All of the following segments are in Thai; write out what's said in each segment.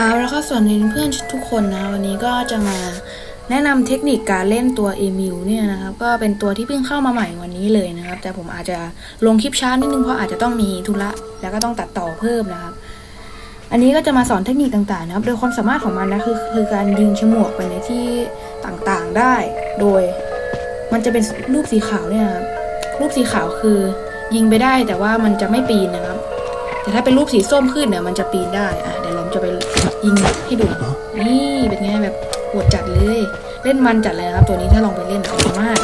เอาแล้วก็ส่วนเพื่อนทุกคนนะวันนี้ก็จะมาแนะนำเทคนิคการเล่นตัวเอมิวเนี่ยนะครับก็เป็นตัวที่เพิ่งเข้ามาใหม่วันนี้เลยนะครับ แต่ผมอาจจะลงคลิปช้านิดนึงเพราะอาจจะต้องมีธุระแล้วก็ต้องตัดต่อเพิ่มนะครับ อันนี้ก็จะมาสอนเทคนิคต่างๆนะครับ โดยความสามารถของมันนะคือคือการยิงฉมวกไปในที่ต่างๆได้ โดยมันจะเป็นรูปสีขาวเนี่ยนะครับรูปสีขาวคือยิงไปได้แต่ว่ามันจะไม่ปีนนะครับ แต่ถ้าเป็นรูปสีส้มขึ้นเนี่ยมันจะปีนได้อะเดี๋ยวเราจะไป ยิงให้ดู นี่เป็นไงแบบโหดจัดเลย เล่นมันจัดเลยนะครับ ตัวนี้ถ้าลองไปเล่นเอามาก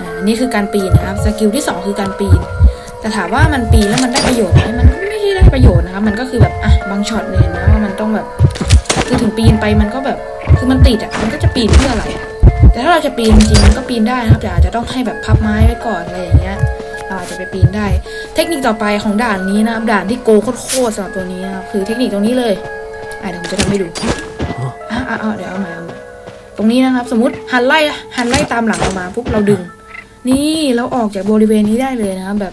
อ่าอันนี่คือการปีนนะครับ สกิลที่สองคือการปีน แต่ถามว่ามันปีนแล้วมันได้ประโยชน์ไหมมันก็ไม่ได้ได้ประโยชน์นะครับ มันก็คือแบบอะบางช็อตเนี่ยเห็นนะว่ามันต้องแบบ คือถึงปีนไปมันก็แบบ คือมันติดอะ มันก็จะปีนเพื่ออะไรอะแต่ถ้าเราจะปีนจริงๆมันก็ปีนได้นะครับ แต่อาจจะต้องให้แบบพับไม้ไว้ก่อนอะไรอย่างเงี้ยเราอาจจะไปปีนได้ เทคนิคต่อไปของด่านนี้นะครับด่านที่โกโคตรๆสำหรับตัวนี้นะครับคือเทคนิคตรงนี้เลย อะเดี๋ยวผมจะทำให้ดูอะอะอะเดี๋ยวเอาใหม่เอาใหม่ตรงนี้นะครับ สมมติหันไล่หันไล่ตามหลังเรามาปุ๊บเราดึง นี่เราออกจากบริเวณนี้ได้เลยนะครับแบบ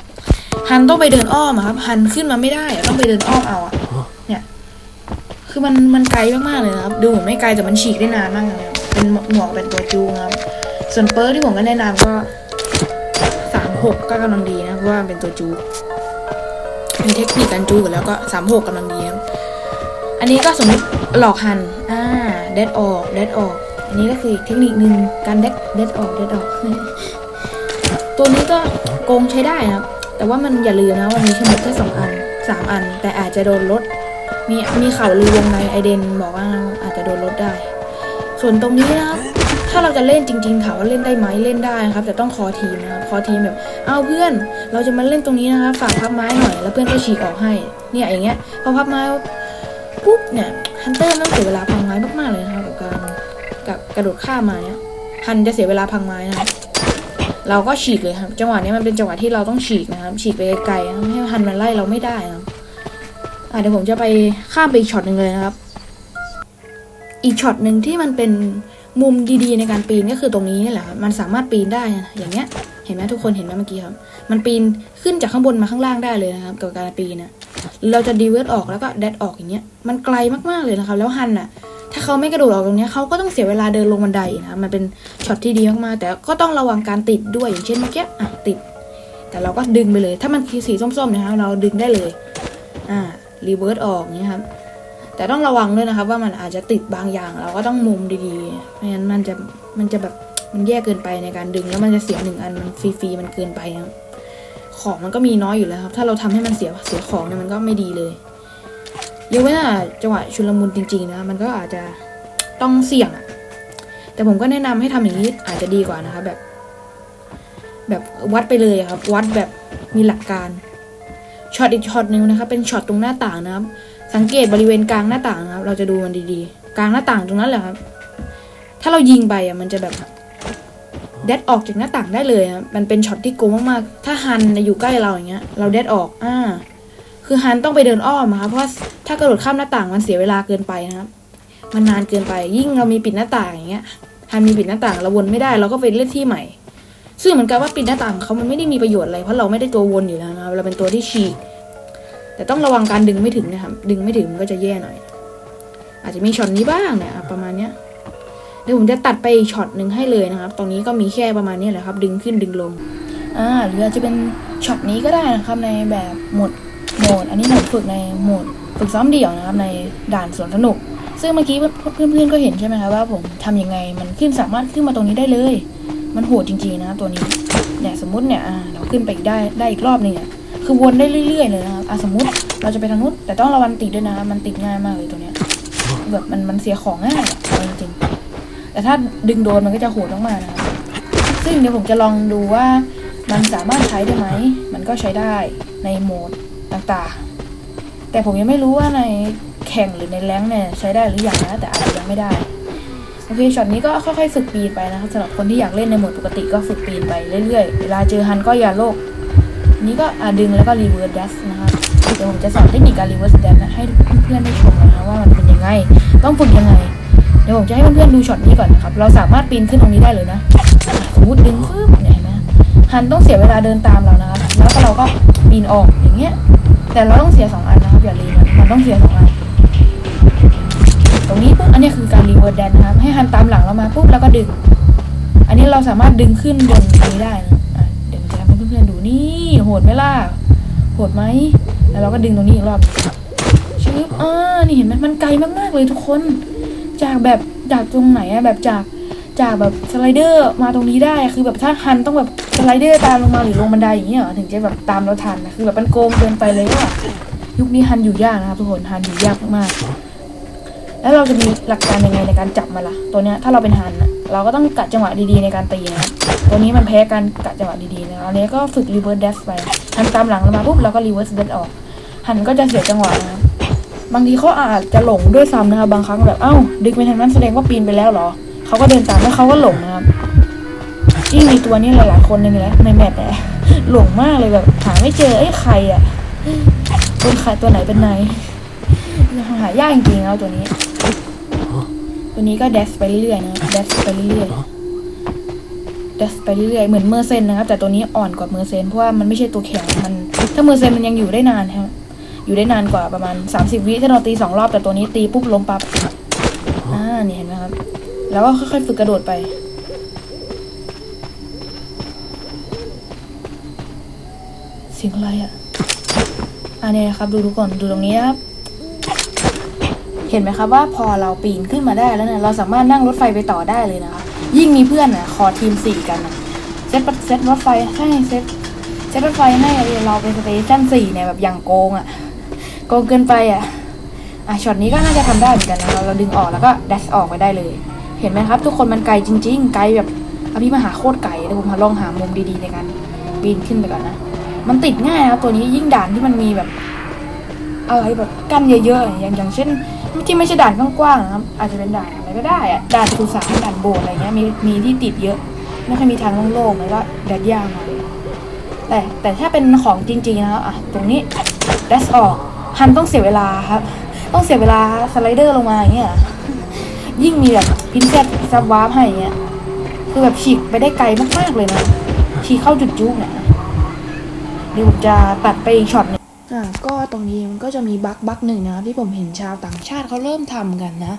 หันต้องไปเดินอ้อมอะครับหันขึ้นมาไม่ได้อะต้องไปเดินอ้อมเอาอะเนี่ยคือมันมันไกลมากๆเลยนะครับ ดูเหมือนไม่ไกลแต่มันฉีกได้นานมากเลยครับเป็นหมวกเป็นตัวจูงครับ ส่วนเปิร์กที่ผมก็แนะนำก็สามหกก็กำลังดีนะเพราะว่ามันเป็นตัวจูมีเทคนิคการจูกันแล้วก็สามหกกำลังดีครับ อันนี้ก็สมมติหลอกหันอ่าเด็ดออกเด็ดออก อันนี้ก็คืออีกเทคนิคหนึ่งการเด็ดเด็ดออกเด็ดออก ตัวนี้ก็โกงใช้ได้นะแต่ว่ามันอย่าลืมนะวันนี้ชมดแค่สองอันสามอัน แต่อาจจะโดนลด มีมีข่าวลือวงในไอเดนบอกว่าอาจจะโดนลดได้ ส่วนตรงนี้นะครับถ้าเราจะเล่นจริงๆถามว่าเล่นได้ไหมเล่นได้นะครับ แต่ต้องคอทีมนะครับคอทีมแบบเอาเพื่อน เราจะมาเล่นตรงนี้นะครับฝากพับไม้หน่อย แล้วเพื่อนก็ฉีกออกให้ เนี่ยอย่างเงี้ยพอพับไม้ ปุ๊บเนี่ยฮันเตอร์ต้องเสียเวลาพังไม้มากๆเลยนะครับกับการกับกระโดดข้ามมาเนี่ยฮันจะเสียเวลาพังไม้นะครับเราก็ฉีกเลยครับ จังหวะนี้มันเป็นจังหวะที่เราต้องฉีกนะครับ ฉีกไปไกลๆนะให้ฮันมันไล่เราไม่ได้นะครับอะเดี๋ยวผมจะไปข้ามไปอีกช็อตหนึ่งเลยนะครับ อีกช็อตหนึ่งที่มันเป็นมุมดีๆในการปีนก็คือตรงนี้นี่แหละครับมันสามารถปีนได้นะอย่างเงี้ย เห็นไหมทุกคนเห็นไหมเมื่อกี้ครับ มันปีนขึ้นจากข้างบนมาข้างล่างได้เลยนะครับกับการปีนนะ เราจะดีเวอร์ดออกแล้วก็แดดออกอย่างเงี้ย มันไกลมากๆเลยนะครับแล้วฮันน่ะถ้าเขาไม่กระโดดออกตรงเนี้ยเขาก็ต้องเสียเวลาเดินลงบันไดนะมันเป็นช็อตที่ดีมากๆแต่ก็ต้องระวังการติดด้วยอย่างเช่นเมื่อกี้อะติด แต่เราก็ดึงไปเลย ถ้ามันคือสีส้มๆนะครับเราดึงได้เลยอ่ารีเวิร์สออกเนี้ยครับแต่ต้องระวังด้วยนะครับว่ามันอาจจะติดบางอย่างเราก็ต้องมุมดีๆไม่งั้นมันจะมันจะแบบมันแย่เกินไปในการดึงแล้วมันจะเสียหนึ่งอันมันฟรีๆมันเกินไปนะครับ ของมันก็มีน้อยอยู่แล้วครับ ถ้าเราทำให้มันเสียเสียของเนี่ยมันก็ไม่ดีเลยยกเว้นว่าจังหวะชุลมุนจริงๆนะมันก็อาจจะต้องเสี่ยงอะแต่ผมก็แนะนำให้ทำอย่างนี้อาจจะดีกว่านะครับแบบ แบบวัดไปเลยครับ วัดแบบมีหลักการช็อตอีกช็อตหนึ่งนะครับเป็นช็อตตรงหน้าต่างนะครับ สังเกตบริเวณกลางหน้าต่างนะครับ เราจะดูมันดีๆ กลางหน้าต่างตรงนั้นแหละครับ ถ้าเรายิงไปอะมันจะแบบ เดดออกจากหน้าต่างได้เลยครับมันเป็นช็อตที่โกงมากๆ ถ้าฮันอยู่ใกล้เราอย่างเงี้ย เราเดดออก อ่า คือฮันต้องไปเดินอ้อมอะครับเพราะว่าถ้ากระโดดข้ามหน้าต่างมันเสียเวลาเกินไปนะครับ มันนานเกินไป ยิ่งเรามีปิดหน้าต่างอย่างเงี้ย ฮันมีปิดหน้าต่างเราวนไม่ได้ เราก็ไปเล่นที่ใหม่ ซึ่งเหมือนกับว่าปิดหน้าต่างเขามันไม่ได้มีประโยชน์อะไร เพราะเราไม่ได้ตัววนอยู่แล้วนะครับ เราเป็นตัวที่ฉีก แต่ต้องระวังการดึงไม่ถึงนะครับ ดึงไม่ถึงก็จะแย่หน่อย อาจจะมีช็อตนี้บ้างเนี่ยอะประมาณเนี้ย ดี๋ยวผมจะตัดไปอีกช็อตหนึ่งให้เลยนะครับ ตรงนี้ก็มีแค่ประมาณนี้แหละครับ ดึงขึ้นดึงลง อ่า หรืออาจจะเป็นช็อตนี้ก็ได้นะครับ ในแบบโหมดโหมด อันนี้โหมดฝึกในโหมดฝึกซ้อมเดี่ยวนะครับ ในด่านสวนสนุก ซึ่งเมื่อกี้เพื่อนๆก็เห็นใช่ไหมครับว่าผมทำยังไงมันขึ้นสามารถขึ้นมาตรงนี้ได้เลย มันโหดจริงๆนะตัวนี้ เนี่ยสมมติเนี่ยเราขึ้นไปอีกได้ได้อีกรอบหนึงเนี่ยคือวนได้เรื่อยๆเลยนะครับอะสมมติเราจะไปทางนู้นแต่ต้องระวังติดด้วยนะ มันติดง่ายมากเลยตัวเนี้ยแบบมันมันเสียของง่ายจริงๆ แต่ถ้าดึงโดนมันก็จะโหดมากๆนะครับซึ่งเดี๋ยวผมจะลองดูว่ามันสามารถใช้ได้ไหม มันก็ใช้ได้ในโหมดต่างๆ แต่ผมยังไม่รู้ว่าในแข่งหรือในแรงเนี่ยใช้ได้หรือยังนะ แต่อาจจะยังไม่ได้ โอเคช็อตนี้ก็ค่อยๆฝึกปีนไปนะครับสำหรับคนที่อยากเล่นในโหมดปกติก็ฝึกปีนไปเรื่อยๆ เวลาเจอฮันก็อย่าโลก นี้ก็อดึงแล้วก็รีเวิร์สดัสนะครับเดี๋ยวผมจะสอนเทคนิคการรีเวิร์สดัสให้เพื่อนๆได้ชมนะครับว่ามันเป็นยังไง ต้องฝึกยังไง เดี๋ยวผมจะให้เพื่อนๆดูช็อตนี้ก่อนนะครับ เราสามารถปีนขึ้นตรงนี้ได้เลยนะสมมติดึงฟึบเนี่ยเห็นไหมฮันต้องเสียเวลาเดินตามเรานะครับ แล้วก็เราก็ปีนออกอย่างเงี้ย แต่เราต้องเสียสองอันนะครับอย่าลืมนะมันต้องเสียสองอัน ตรงนี้ปุ๊บอันนี้คือการรีเวิร์ดแดนนะครับ ให้ฮันตามหลังเรามาปุ๊บแล้วก็ดึง อันนี้เราสามารถดึงขึ้นบนนี้ได้นะอะเดี๋ยวผมจะทำให้เพื่อนๆดูนี่โหดไหมล่ะ โหดไหมแล้วเราก็ดึงตรงนี้อีกรอบชึบอ่านี่เห็นไหมมันไกลมากๆเลยทุกคน จากแบบจากตรงไหนอะแบบจากจากแบบสไลเดอร์มาตรงนี้ได้คือแบบถ้าฮันต้องแบบสไลเดอร์ตามลงมาหรือลงบันไดอย่างเงี้ยถึงจะแบบตามเราทันนะคือแบบมันโกงเกินไปเลยว่ายุคนี้ฮันอยู่ยากนะครับทุกคนฮันอยู่ยากมากๆแล้วเราจะมีหลักการยังไงในการจับมันล่ะ ตัวเนี้ยถ้าเราเป็นฮันอะเราก็ต้องกะจังหวะดีๆในการตีนะตัวนี้มันแพ้การกะจังหวะดีๆนะครับอันนี้ก็ฝึกรีเวิร์สเดสไปฮันตามหลังเรามาปุ๊บเราก็รีเวิร์สเดสออกฮันก็จะเสียจังหวะนะครับ บางทีเขาอาจจะหลงด้วยซ้ำนะครับ บางครั้งแบบเอ้า ดึกไปทางนั้นแสดงว่าปีนไปแล้วเหรอเขาก็เดินตามแล้วเขาก็หลงนะครับยิ่งมีตัวนี้หลายๆคนในแมปในแมปเนี่ยหลงมากเลยแบบหาไม่เจอไอ้ใครอะเป็นใครตัวไหนเป็นไหนหายากจริงๆแล้วตัวนี้ ตัวนี้ก็เดสไปเรื่อยๆนะเดสไปเรื่อยๆเดสไปเรื่อยๆเหมือนเมอร์เซนนะครับ แต่ตัวนี้อ่อนกว่าเมอร์เซนเพราะว่ามันไม่ใช่ตัวแข็งมัน ถ้าเมอร์เซนมันยังอยู่ได้นานครับ อยู่ได้นานกว่าประมาณ 30 วิถ้าเราตีสองรอบแต่ตัวนี้ตีปุ๊บล้มปั๊บอ่านี่เห็นไหมครับ แล้วก็ค่อยๆฝึกกระโดดไป เสียงอะไรอะอันนี้นะครับดูดูก่อนดูตรงนี้นะครับ เห็นไหมครับว่าพอเราปีนขึ้นมาได้แล้วเนี่ยเราสามารถนั่งรถไฟไปต่อได้เลยนะคะยิ่งมีเพื่อนอะคอทีมสี่กันอะเซตเซตรถไฟให้เซตเซตรถไฟให้เราเป็นสเตชันสี่เนี่ยแบบอย่างโกงอะ โกงเกินไปอะอะช็อตนี้ก็น่าจะทำได้เหมือนกันนะเราเราดึงออกแล้วก็แดชออกไปได้เลย เห็นไหมครับ ทุกคนมันไกลจริง ๆ ไกลแบบอภิมหาโคตรไกลเดี๋ยวผมหาลองหามุมดีๆในการปีนขึ้นไปก่อนนะ มันติดง่ายนะครับตัวนี้ยิ่งด่านที่มันมีแบบ อะไรแบบกั้นเยอะๆอย่างอย่างเช่นที่ไม่ใช่ด่านกว้างๆนะครับอาจจะเป็นด่านอะไรก็ได้อะด่านสุสานด่านโบสถ์อะไรเงี้ยมีมีที่ติดเยอะไม่ค่อยมีทางโล่งๆแล้วก็แดดยากหน่อยแต่แต่ถ้าเป็นของจริงๆนะครับอะตรงนี้แดชออก ฮันต้องเสียเวลาครับ ต้องเสียเวลาสไลเดอร์ลงมาอย่างเงี้ยยิ่งมีแบบพินเซตซับวาร์ปให้เงี้ยคือแบบฉีกไปได้ไกลมากๆเลยนะฉีกเข้าจุดจุกเนี่ยเดี๋ยวผมจะตัดไปอีกช็อตหนึงอ่าก็ตรงนี้มันก็จะมีบั๊กบั๊กหนึ่งนะครับที่ผมเห็นชาวต่างชาติเขาเริ่มทำกันนะ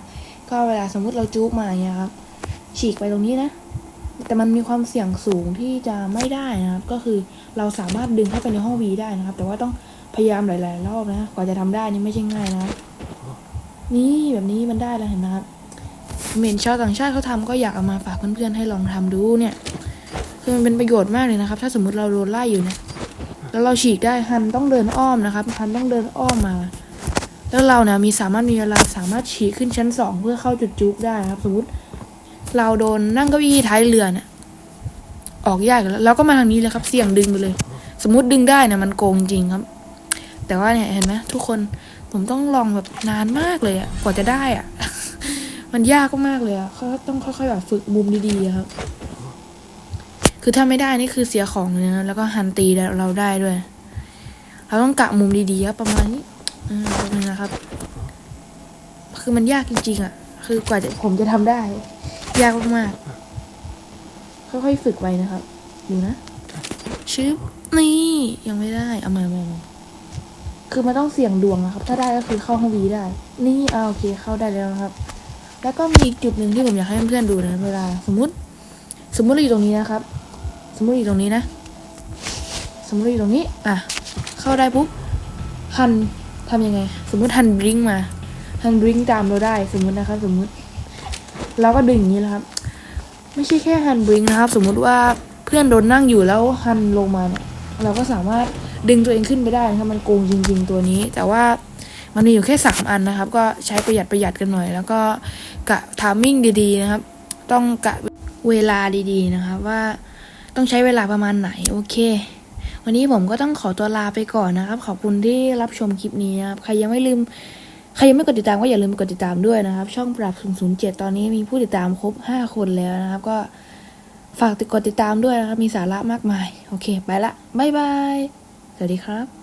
ก็เวลาสมมุติเราจุกมาอย่างเงี้ยครับฉีกไปตรงนี้นะแต่มันมีความเสี่ยงสูงที่จะไม่ได้นะครับ ก็คือเราสามารถดึงเข้าไปในห้องวีได้นะครับ แต่ว่าต้อง พยายามหลาย ๆ รอบนะกว่าจะทำได้นี่ไม่ใช่ง่ายนะครับนี่แบบนี้มันได้แล้วเห็นไหมครับผมนชาวต่างชาติเขาทำก็อยากเอามาฝากเพื่อนๆให้ลองทำดูเนี่ย คือมันเป็นประโยชน์มากเลยนะครับ ถ้าสมมติเราโดนไล่อยู่เนี่ยแล้วเราฉีกได้ฮันต้องเดินอ้อมนะครับฮันต้องเดินอ้อมมา แล้วเราเนี่ยมีสามารถมีเวลาสามารถฉีกขึ้นชั้นสองเพื่อเข้าจุดจุกได้นะครับ สมมติ เราโดนนั่งเก้าอี้ท้ายเรือเนี่ยออกยากแล้วเราก็มาทางนี้เลยครับ เสี่ยงดึงไปเลย สมมติดึงได้นะมันโกงจริงครับ แต่ว่าเนี่ยเห็นไหมทุกคนผมต้องลองแบบนานมากเลยอะกว่าจะได้อะมันยากมากเลยอะเขาต้องค่อยๆแบบฝึกมุมดีๆอะครับ คือถ้าไม่ได้นี่คือเสียของเลยนะแล้วก็หันตีเราได้ด้วย เราต้องกะมุมดีๆครับประมาณนี้อืมประมาณนี้นะครับ คือมันยากจริงๆอะคือกว่าจะผมจะทำได้ ยากมากๆค่อยๆฝึกไว้นะครับ ดูนะชึบนี่ยังไม่ได้ เอามาเอามา คือมันต้องเสี่ยงดวงนะครับ ถ้าได้ก็คือเข้าห้องวีได้ นี่เอาโอเคเข้าได้แล้วนะครับ แล้วก็มีจุดหนึ่งที่ผมอยากให้เพื่อนๆดูนะเวลา สมมุติ สมมุติเราอยู่ตรงนี้นะครับ สมมุติอยู่ตรงนี้นะ สมมุติอยู่ตรงนี้ อะ เข้าได้ปุ๊บหันทำยังไง สมมุติหันบริงมาหันบริงตามเราได้ สมมุตินะครับ สมมุติเราก็ดึงอย่างนี้แล้วครับ ไม่ใช่แค่ฮันบริงนะครับ สมมุติว่าเพื่อนโดนนั่งอยู่แล้วฮันลงมาเนี่ยเราก็สามารถ ดึงตัวเองขึ้นไปได้นะครับมันโกงจริง ๆ ตัวนี้ แต่ว่ามันมีอยู่แค่สามอันนะครับ ก็ใช้ประหยัดประหยัดกันหน่อย แล้วก็กะทามมิ่งดีๆนะครับ ต้องกะเวลาดีๆนะครับ ว่าต้องใช้เวลาประมาณไหนโอเค วันนี้ผมก็ต้องขอตัวลาไปก่อนนะครับ ขอบคุณที่รับชมคลิปนี้นะครับใครยังไม่ลืมใครยังไม่กดติดตามก็อย่าลืมกดติดตามด้วยนะครับ ช่องปรับ 007 ตอนนี้มีผู้ติดตามครบ 5 คนแล้วนะครับ ก็ฝากติดกดติดตามด้วยนะครับ มีสาระมากมาย โอเค ไปละ บ๊ายบาย สวัสดีครับ